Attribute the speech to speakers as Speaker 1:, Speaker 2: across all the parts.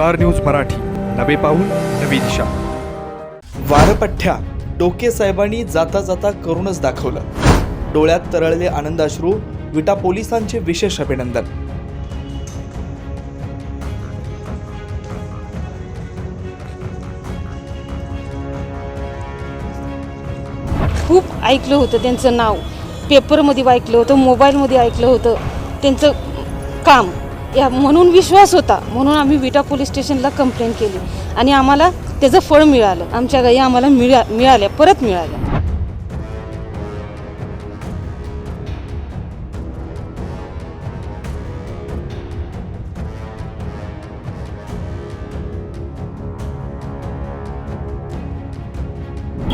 Speaker 1: Star news Marathi. नवे पाऊल नवी दिशा.
Speaker 2: वारपठ्या डोके साहेबांनी जाता जाता करूनच दाखवलं. डोळ्यात तरळले आनंदाश्रू विटा पोलिसांचे विशेष अभिनंदन.
Speaker 3: खूप ऐकलं होतं त्यांचं नाव. पेपरमध्ये ऐकलं होतं मोबाईलमध्ये ऐकलं होतं. त्यांचं काम या म्हणून विश्वास होता. म्हणून आम्ही विटा पोलीस स्टेशनला कंप्लेंट केली. आणि आम्हाला त्याचं फळ मिळालं. आमच्या गाई आम्हाला मिळा मिळाल्या परत मिळाल्या.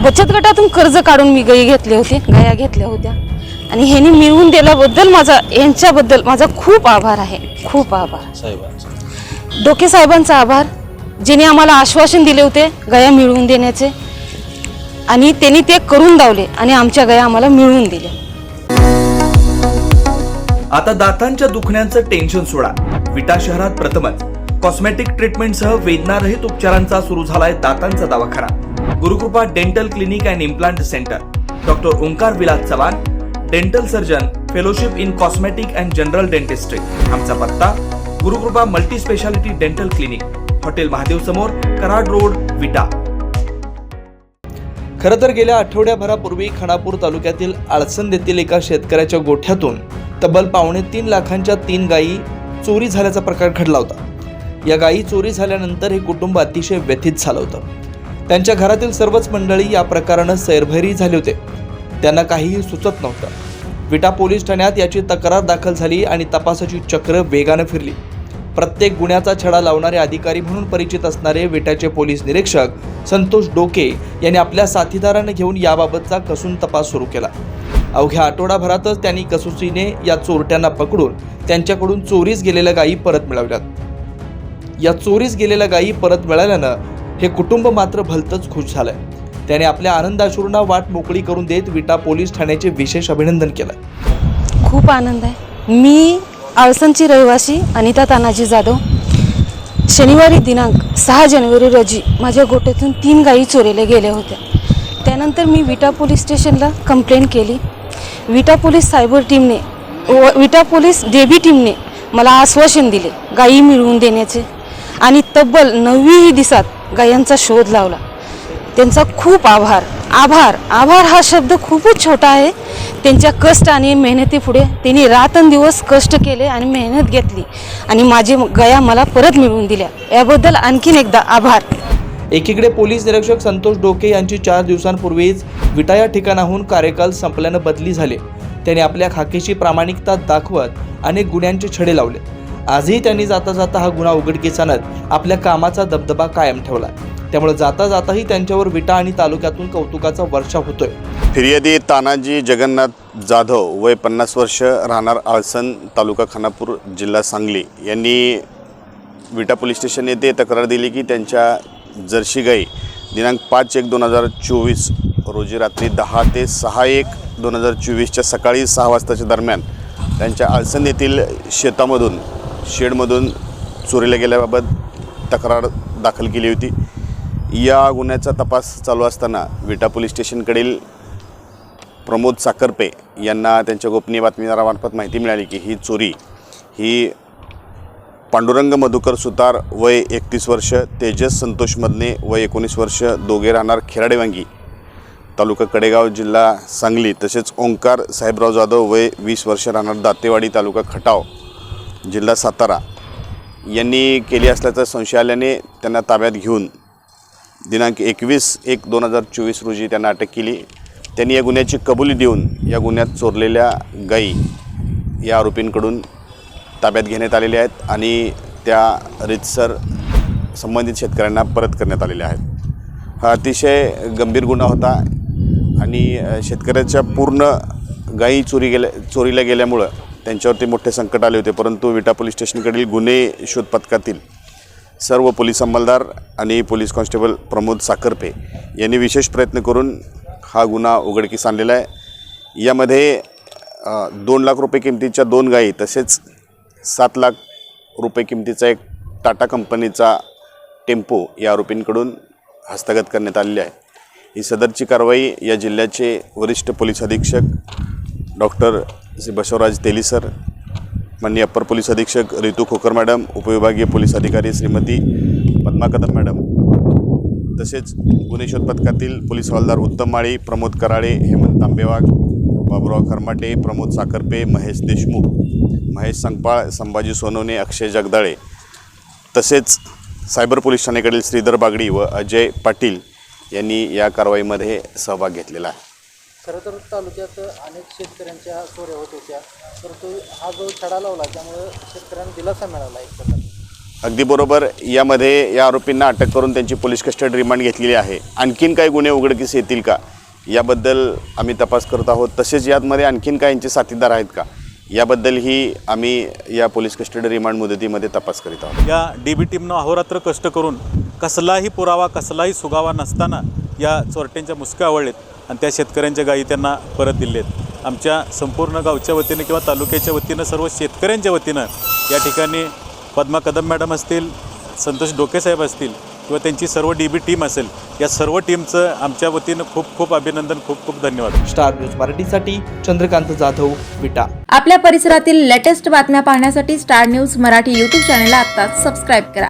Speaker 3: बचत गटातून कर्ज काढून मी गाई घेतले होते गाया घेतल्या होत्या. आणि ह्यांनी मिळवून दिल्याबद्दल माझा यांच्याबद्दल माझा खूप आभार आहे. खूप आभार. डोके साहेबांचा आभार. ज्याने आम्हाला आश्वासन दिले होते गया मिळवून देण्याचे. आणि त्यांनी ते करून दावले आणि आमच्या गया आम्हाला मिळवून दिल्या.
Speaker 2: आता दातांच्या दुखण्याचं टेन्शन सोडा. विटा शहरात प्रथमच. कॉस्मेटिक ट्रीटमेंटसह वेदनारहित उपचारांचा सुरू झालाय दातांचा दवाखाना. Gurukrupa dental clinic and implant centre doctor Omkar Vilas Chavan dental surgeon fellowship in cosmetic and general dentistry आमचा पत्ता Gurukrupa multi speciality dental clinic hotel Mahadev समोर कराड रोड विटा. खरं तर गेल्या आठवड्याभरापूर्वी खानापूर तालुक्यातील आळसंद येथील एका शेतकऱ्याच्या गोठ्यातून तब्बल पावणे तीन लाखांच्या तीन गायी चोरी झाल्याचा प्रकार घडला होता. या गायी चोरी झाल्यानंतर हे कुटुंब अतिशय व्यथित झालं होतं. त्यांच्या घरातील सर्वच मंडळी या प्रकारानं सैरभैरी झाले होते. त्यांना काहीही सुचत नव्हतं. विटा पोलीस ठाण्यात याची तक्रार दाखल झाली आणि तपासाची चक्र वेगानं फिरली. प्रत्येक गुन्ह्याचा छडा लावणारे अधिकारी म्हणून परिचित असणारे विट्याचे पोलीस निरीक्षक संतोष डोके यांनी आपल्या साथीदारांना घेऊन याबाबतचा कसून तपास सुरू केला. अवघ्या आठवडाभरातच त्यांनी कसुसीने या चोरट्यांना पकडून त्यांच्याकडून चोरीस गेलेल्या गायी परत मिळवल्यात. या चोरीस गेलेल्या गायी परत मिळाल्यानं हे कुटुंब मात्र भलतंच खुश झालंय. त्याने आपल्या आनंदाश्रूंना वाट मोकळी करून देत विटा पोलीस ठाण्याचे विशेष अभिनंदन केलं
Speaker 3: खूप आनंद आहे. मी आळसनची रहिवासी अनिता तानाजी जाधव. शनिवारी दिनांक सहा जानेवारी रोजी माझ्या गोट्यातून तीन गायी चोरीला गेल्या होत्या त्यानंतर मी विटा पोलीस स्टेशनला कंप्लेंट केली. विटा पोलीस सायबर टीमने व विटा पोलीस डेबी टीमने मला आश्वासन दिले गायी मिळवून देण्याचे. आणि तब्बल नववीही दिवसात गायांचा शोध लावला. त्यांचा खूप आभार. आभार. आभार हा शब्द खूपच छोटा आहे. त्यांच्या कष्ट आणि मेहनतीपुढे त्यांनी रात्रंदिवस कष्ट केले आणि मेहनत घेतली. आणि माझी गया मला परत मिळवून दिल्या. याबद्दल आणखीन एकदा आभार.
Speaker 2: एकीकडे पोलीस निरीक्षक संतोष डोके यांची चार दिवसांपूर्वीच विटा या ठिकाणाहून कार्यकाल संपल्यानं बदली झाले. त्याने आपल्या खाकीची प्रामाणिकता दाखवत अनेक गुन्ह्यांचे छडे लावले. आजही त्यांनी जाता जाता हा गुन्हा उघडकीस आणत आपल्या कामाचा दबदबा कायम ठेवला. त्यामुळे जाता जाताही त्यांच्यावर विटा आणि तालुक्यातून कौतुकाचा वर्षाव होतोय.
Speaker 4: फिर्यादी तानाजी जगन्नाथ जाधव वय पन्नास वर्ष राहणार आळसण तालुका खानापूर जिल्हा सांगली. यांनी विटा पोलीस स्टेशन येथे तक्रार दिली की त्यांच्या जर्सी गाई दिनांक पाच एक दोन हजार चोवीस रोजी रात्री दहा ते सहा एक दोन हजार चोवीसच्या सकाळी सहा वाजताच्या दरम्यान त्यांच्या आळसण येथील शेतामधून शेडमधून चोरीला गेल्याबाबत तक्रार दाखल केली होती. या गुन्ह्याचा तपास चालू असताना विटा पोलीस स्टेशनकडील प्रमोद साखरपे यांना त्यांच्या गोपनीय बातमीदारामार्फत माहिती मिळाली की ही चोरी ही पांडुरंग मधुकर सुतार वय एकतीस वर्ष तेजस संतोष मदने वय एकोणीस वर्ष दोघे राहणार खेराडेवांगी तालुका कडेगाव जिल्हा सांगली. तसेच ओंकार साहेबराव जाधव वय वीस वर्ष राहणार दातेवाडी तालुका खटाव जिल्हा सातारा. यांनी केली असल्याचा संशय आल्याने त्यांना ताब्यात घेऊन दिनांक एकवीस एक दोन हजार चोवीस रोजी त्यांना अटक केली. त्यांनी या गुन्ह्याची कबुली देऊन या गुन्ह्यात चोरलेल्या गाई या आरोपींकडून ताब्यात घेण्यात आलेल्या आहेत आणि त्या रितसर संबंधित शेतकऱ्यांना परत करण्यात आलेल्या आहेत. हा अतिशय गंभीर गुन्हा होता आणि शेतकऱ्याच्या पूर्ण गायी चोरी गेल्या चोरीला गेल्यामुळं त्यांच्यावरती मोठे संकट आले होते. परंतु विटा पोलीस स्टेशनकडील गुन्हे शोध पथकातील सर्व पोलीस अंमलदार आणि पोलीस कॉन्स्टेबल प्रमोद साखरपे यांनी विशेष प्रयत्न करून हा गुन्हा उघडकीस आणलेला आहे. यामध्ये दोन लाख रुपये किमतीच्या दोन गायी तसेच सात लाख रुपये किमतीचा एक टाटा कंपनीचा टेम्पो या आरोपींकडून हस्तगत करण्यात आलेली आहे. ही सदरची कारवाई या जिल्ह्याचे वरिष्ठ पोलीस अधीक्षक डॉक्टर श्री बसवराज तेलीसर माननीय अप्पर पोलीस अधीक्षक रितू खोकर मॅडम उपविभागीय पोलीस अधिकारी श्रीमती पद्मा कदम मॅडम. तसेच गुन्हे शोध पथकातील पोलीस हवालदार उत्तम माळी प्रमोद कराळे हेमंत तांबेवाग बाबुराव खरमाटे प्रमोद साखरपे महेश देशमुख महेश संगपाळ संभाजी सोनवणे अक्षय जगदाळे. तसेच सायबर पोलीस ठाण्याकडील श्रीधर बागडी व अजय पाटील यांनी या कारवाईमध्ये सहभाग घेतलेला आहे.
Speaker 5: खरं तर तालुक्यात अनेक शेतकऱ्यांच्या चोऱ्या होत होत्या परंतु हा जो छडा लावला त्यामुळं शेतकऱ्यांना दिलासा मिळाला एक प्रकारे.
Speaker 4: अगदी बरोबर. यामध्ये या आरोपींना अटक करून त्यांची पोलीस कस्टडी रिमांड घेतलेली आहे. आणखीन काही गुन्हे उघडकीस येतील का? याबद्दल आम्ही तपास करत आहोत. तसेच यामध्ये आणखीन काही यांचे साथीदार आहेत का? याबद्दलही आम्ही या पोलीस कस्टडी रिमांड मुदतीमध्ये तपास करीत आहोत.
Speaker 6: या डी बी टीमनं अहोरात्र कष्ट करून कसलाही पुरावा कसलाही सुगावा नसताना या चोरट्यांच्या मुसक्या आवळलेत. आणि त्या शेतकऱ्यांच्या गायी त्यांना परत दिलेत. आमच्या संपूर्ण गावच्या वतीनं किंवा तालुक्याच्या वतीनं सर्व शेतकऱ्यांच्या वतीनं या ठिकाणी पद्मा कदम मॅडम असतील संतोष डोकेसाहेब असतील किंवा त्यांची सर्व डी बी टीम असेल या सर्व टीमचं आमच्या वतीनं खूप खूप अभिनंदन खूप खूप धन्यवाद.
Speaker 2: स्टार न्यूज मराठीसाठी चंद्रकांत जाधव विटा.
Speaker 7: आपल्या परिसरातील लेटेस्ट बातम्या पाहण्यासाठी स्टार न्यूज मराठी यूट्यूब चॅनलला आत्ताच सबस्क्राईब करा.